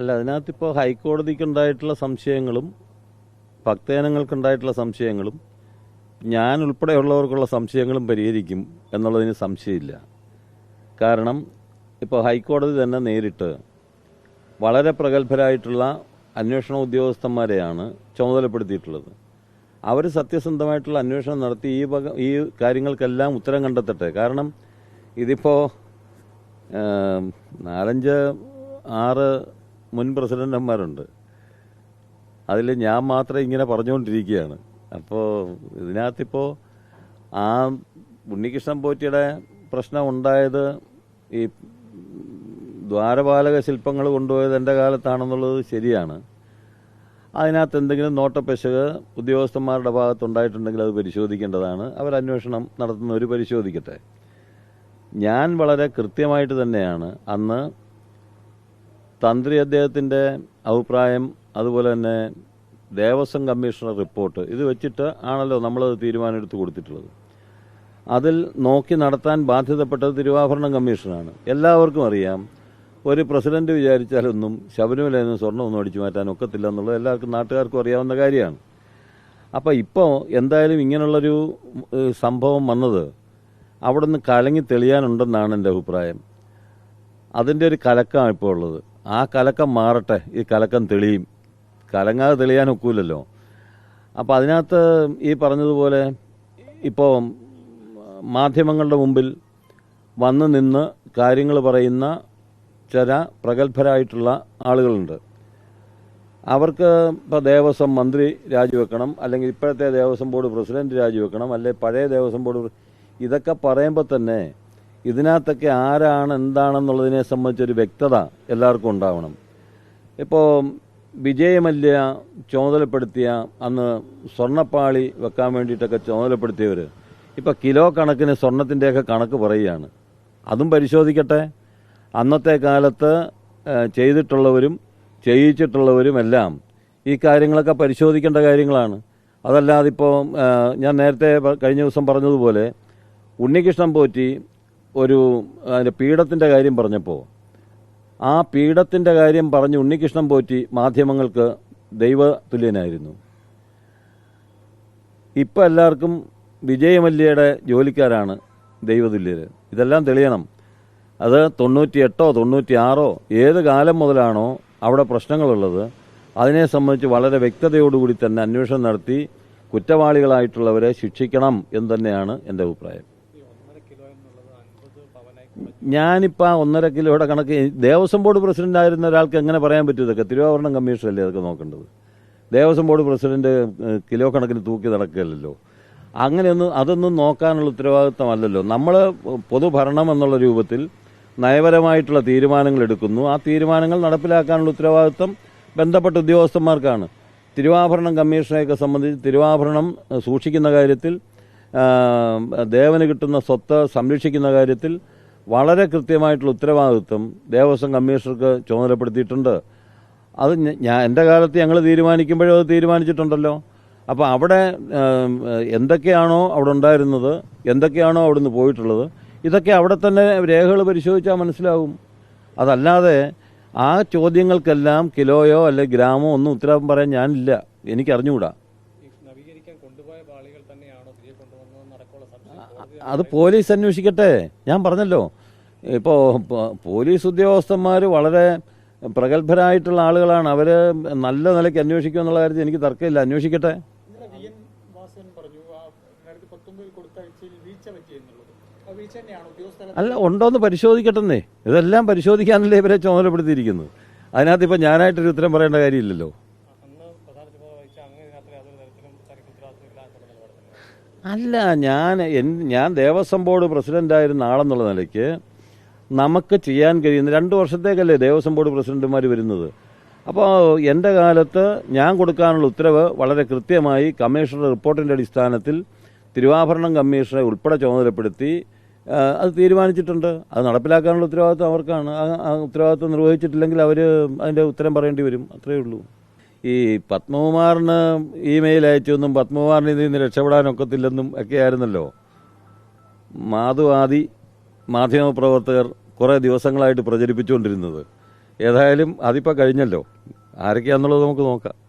അല്ല അതിനകത്തിപ്പോൾ ഹൈക്കോടതിക്കുണ്ടായിട്ടുള്ള സംശയങ്ങളും ഭക്തജനങ്ങൾക്കുണ്ടായിട്ടുള്ള സംശയങ്ങളും ഞാൻ ഉൾപ്പെടെയുള്ളവർക്കുള്ള സംശയങ്ങളും പരിഹരിക്കും എന്നുള്ളതിന് സംശയമില്ല. കാരണം ഇപ്പോൾ ഹൈക്കോടതി തന്നെ നേരിട്ട് വളരെ പ്രഗത്ഭരായിട്ടുള്ള അന്വേഷണ ഉദ്യോഗസ്ഥന്മാരെയാണ് ചുമതലപ്പെടുത്തിയിട്ടുള്ളത്. അവർ സത്യസന്ധമായിട്ടുള്ള അന്വേഷണം നടത്തി ഈ വക ഈ കാര്യങ്ങൾക്കെല്ലാം ഉത്തരം കണ്ടെത്തട്ടെ. കാരണം ഇതിപ്പോൾ നാലഞ്ച് ആറ് മുൻ പ്രസിഡന്റന്മാരുണ്ട്. അതിൽ ഞാൻ മാത്രം ഇങ്ങനെ പറഞ്ഞുകൊണ്ടിരിക്കുകയാണ്. അപ്പോൾ ഇതിനകത്തിപ്പോൾ ആ ഉണ്ണികൃഷ്ണൻ പോറ്റിയുടെ പ്രശ്നം ഉണ്ടായത് ഈ ദ്വാരപാലക ശില്പങ്ങൾ കൊണ്ടുപോയത് എന്റെ കാലത്താണെന്നുള്ളത് ശരിയാണ്. അതിനകത്ത് എന്തെങ്കിലും നോട്ടപ്പശക് ഉദ്യോഗസ്ഥന്മാരുടെ ഭാഗത്തുണ്ടായിട്ടുണ്ടെങ്കിൽ അത് പരിശോധിക്കേണ്ടതാണ്. അവർ അന്വേഷണം നടത്തുന്നവർ പരിശോധിക്കട്ടെ. ഞാൻ വളരെ കൃത്യമായിട്ട് തന്നെയാണ് അന്ന് തന്ത്രി അദ്ദേഹത്തിന്റെ അഭിപ്രായം അതുപോലെ തന്നെ ദേവസ്വം കമ്മീഷണർ റിപ്പോർട്ട് ഇത് വെച്ചിട്ട് ആണല്ലോ നമ്മളത് തീരുമാനമെടുത്ത് കൊടുത്തിട്ടുള്ളത്. അതിൽ നോക്കി നടത്താൻ ബാധ്യതപ്പെട്ടത് തിരുവാഭരണം കമ്മീഷനാണ്. എല്ലാവർക്കും അറിയാം ഒരു പ്രസിഡന്റ് വിചാരിച്ചാലൊന്നും ശബരിമലയിൽ നിന്ന് സ്വർണം ഒന്നും അടിച്ചു മാറ്റാൻ ഒക്കത്തില്ല എന്നുള്ളത് എല്ലാവർക്കും നാട്ടുകാർക്കും അറിയാവുന്ന കാര്യമാണ്. അപ്പോൾ ഇപ്പോൾ എന്തായാലും ഇങ്ങനെയുള്ളൊരു സംഭവം വന്നത് അവിടെ നിന്ന് കലങ്ങി തെളിയാനുണ്ടെന്നാണ് എന്റെ അഭിപ്രായം. അതിന്റെ ഒരു കലക്കമാണ് ഇപ്പോൾ ഉള്ളത്. ആ കലക്കം മാറട്ടെ ഈ കലക്കം തെളിയും. കലങ്ങാതെ തെളിയാൻ ഒക്കൂലല്ലോ. അപ്പോൾ അതിനകത്ത് ഈ പറഞ്ഞതുപോലെ ഇപ്പോൾ മാധ്യമങ്ങളുടെ മുമ്പിൽ വന്ന് നിന്ന് കാര്യങ്ങൾ പറയുന്ന ചില പ്രഗത്ഭരായിട്ടുള്ള ആളുകളുണ്ട്. അവർക്ക് ഇപ്പോൾ ദേവസ്വം മന്ത്രി രാജിവെക്കണം അല്ലെങ്കിൽ ഇപ്പോഴത്തെ ദേവസ്വം ബോർഡ് പ്രസിഡന്റ് രാജിവെക്കണം അല്ലെങ്കിൽ പഴയ ദേവസ്വം ബോർഡ് ഇതൊക്കെ പറയുമ്പോൾ തന്നെ ഇതിനകത്തൊക്കെ ആരാണ് എന്താണെന്നുള്ളതിനെ സംബന്ധിച്ചൊരു വ്യക്തത എല്ലാവർക്കും ഉണ്ടാവണം. ഇപ്പോൾ വിജയമല്യ ചുമതലപ്പെടുത്തിയ അന്ന് സ്വർണപ്പാളി വെക്കാൻ വേണ്ടിയിട്ടൊക്കെ ചുമതലപ്പെടുത്തിയവർ ഇപ്പോൾ കിലോ കണക്കിന് സ്വർണത്തിന്റെയൊക്കെ കണക്ക് പറയുകയാണ്. അതും പരിശോധിക്കട്ടെ. അന്നത്തെ കാലത്ത് ചെയ്തിട്ടുള്ളവരും ചെയ്യിച്ചിട്ടുള്ളവരുമെല്ലാം ഈ കാര്യങ്ങളൊക്കെ പരിശോധിക്കേണ്ട കാര്യങ്ങളാണ്. അതല്ലാതിപ്പോൾ ഞാൻ നേരത്തെ കഴിഞ്ഞ ദിവസം പറഞ്ഞതുപോലെ ഉണ്ണികൃഷ്ണൻ പോറ്റി ഒരു അതിന്റെ പീഠത്തിന്റെ കാര്യം പറഞ്ഞപ്പോൾ ആ പീഠത്തിന്റെ കാര്യം പറഞ്ഞ് ഉണ്ണികൃഷ്ണൻ പോറ്റി മാധ്യമങ്ങൾക്ക് ദൈവ തുല്യനായിരുന്നു ഇപ്പം എല്ലാവർക്കും വിജയമല്യയുടെ ജോലിക്കാരാണ് ദൈവതുല്യർ ഇതെല്ലാം തെളിയണം. അത് തൊണ്ണൂറ്റിയെട്ടോ തൊണ്ണൂറ്റിയാറോ ഏത് കാലം മുതലാണോ അവിടെ പ്രശ്നങ്ങളുള്ളത്. അതിനെ സംബന്ധിച്ച് വളരെ വ്യക്തതയോടുകൂടി തന്നെ അന്വേഷണം നടത്തി കുറ്റവാളികളായിട്ടുള്ളവരെ ശിക്ഷിക്കണം എന്ന് തന്നെയാണ് എന്റെ അഭിപ്രായം. ഞാനിപ്പോൾ ആ ഒന്നര കിലോയുടെ കണക്ക് ദേവസ്വം ബോർഡ് പ്രസിഡന്റ് ആയിരുന്ന ഒരാൾക്ക് എങ്ങനെ പറയാൻ പറ്റും ഇതൊക്കെ? തിരുവാഭരണം കമ്മീഷനല്ലേ അതൊക്കെ നോക്കേണ്ടത്? ദേവസ്വം ബോർഡ് പ്രസിഡന്റ് കിലോ കണക്കിന് തൂക്കി നടക്കുകയല്ലല്ലോ. അങ്ങനെയൊന്നും അതൊന്നും നോക്കാനുള്ള ഉത്തരവാദിത്തമല്ലല്ലോ നമ്മൾ പൊതുഭരണം എന്നുള്ള രൂപത്തിൽ നയപരമായിട്ടുള്ള തീരുമാനങ്ങൾ എടുക്കുന്നു. ആ തീരുമാനങ്ങൾ നടപ്പിലാക്കാനുള്ള ഉത്തരവാദിത്തം ബന്ധപ്പെട്ട ഉദ്യോഗസ്ഥന്മാർക്കാണ്. തിരുവാഭരണം കമ്മീഷനെയൊക്കെ സംബന്ധിച്ച് തിരുവാഭരണം സൂക്ഷിക്കുന്ന കാര്യത്തിൽ ദേവന് കിട്ടുന്ന സ്വത്ത് സംരക്ഷിക്കുന്ന കാര്യത്തിൽ വളരെ കൃത്യമായിട്ടുള്ള ഉത്തരവാദിത്വം ദേവസ്വം കമ്മീഷണർക്ക് ചുമതലപ്പെടുത്തിയിട്ടുണ്ട്. അത് ഞാൻ എന്റെ കാലത്ത് ഞങ്ങൾ തീരുമാനിക്കുമ്പോഴും അത് തീരുമാനിച്ചിട്ടുണ്ടല്ലോ. അപ്പോൾ അവിടെ എന്തൊക്കെയാണോ അവിടെ ഉണ്ടായിരുന്നത് എന്തൊക്കെയാണോ അവിടുന്ന് പോയിട്ടുള്ളത് ഇതൊക്കെ അവിടെ തന്നെ രേഖകൾ പരിശോധിച്ചാൽ മനസ്സിലാവും അതല്ലാതെ ആ ചോദ്യങ്ങൾക്കെല്ലാം കിലോയോ അല്ലെ ഗ്രാമോ ഒന്നും ഉത്തരം പറയാൻ ഞാനില്ല. എനിക്ക് അറിഞ്ഞുകൂടാ ഈ നവീകരിക്കാൻ കൊണ്ടുപോയ പാളികൾ തന്നെയാണോ തിരികെ കൊണ്ടുവന്നതെന്ന് അടക്കമുള്ള സംശയം അത് പോലീസ് അന്വേഷിക്കട്ടെ. ഞാൻ പറഞ്ഞല്ലോ. ഇപ്പോൾ പോലീസ് ഉദ്യോഗസ്ഥന്മാർ വളരെ പ്രഗത്ഭരായിട്ടുള്ള ആളുകളാണ്. അവർ നല്ല നിലയ്ക്ക് അന്വേഷിക്കും എന്നുള്ള കാര്യത്തിൽ എനിക്ക് തർക്കമില്ല. അന്വേഷിക്കട്ടെ. അല്ല ഉണ്ടോന്ന് പരിശോധിക്കട്ടെന്നേ. ഇതെല്ലാം പരിശോധിക്കാനല്ലേ ഇവരെ ചുമതലപ്പെടുത്തിയിരിക്കുന്നത്? അതിനകത്ത് ഇപ്പം ഞാനായിട്ടൊരു ഉത്തരം പറയേണ്ട കാര്യമില്ലല്ലോ. അല്ല ഞാൻ ഞാൻ ദേവസ്വം ബോർഡ് പ്രസിഡന്റായിരുന്ന ആളെന്നുള്ള നിലയ്ക്ക് നമുക്ക് ചെയ്യാൻ കഴിയുന്ന രണ്ട് വർഷത്തേക്കല്ലേ ദേവസ്വം ബോർഡ് പ്രസിഡന്റുമാർ വരുന്നത്. അപ്പോൾ എന്റെ കാലത്ത് ഞാൻ കൊടുക്കാനുള്ള ഉത്തരവ് വളരെ കൃത്യമായി കമ്മീഷണർ റിപ്പോർട്ടിന്റെ അടിസ്ഥാനത്തിൽ തിരുവാഭരണം കമ്മീഷനെ ഉൾപ്പെടെ ചുമതലപ്പെടുത്തി അത് തീരുമാനിച്ചിട്ടുണ്ട്. അത് നടപ്പിലാക്കാനുള്ള ഉത്തരവാദിത്വം അവർക്കാണ്. ആ ഉത്തരവാദിത്വം നിർവഹിച്ചിട്ടില്ലെങ്കിൽ അവർ അതിന്റെ ഉത്തരം പറയേണ്ടി വരും. അത്രയേ ഉള്ളൂ. ഈ പത്മകുമാറിന് ഇമെയിൽ അയച്ചൊന്നും പത്മകുമാറിന് ഇതിൽ നിന്ന് രക്ഷപ്പെടാനൊക്കത്തില്ലെന്നും ഒക്കെ ആയിരുന്നല്ലോ. മാധുവാദി മാധ്യമപ്രവർത്തകർ കുറേ ദിവസങ്ങളായിട്ട് പ്രചരിപ്പിച്ചുകൊണ്ടിരുന്നത്. ഏതായാലും അതിപ്പോൾ കഴിഞ്ഞല്ലോ. ആരൊക്കെയാന്നുള്ളത് നമുക്ക് നോക്കാം.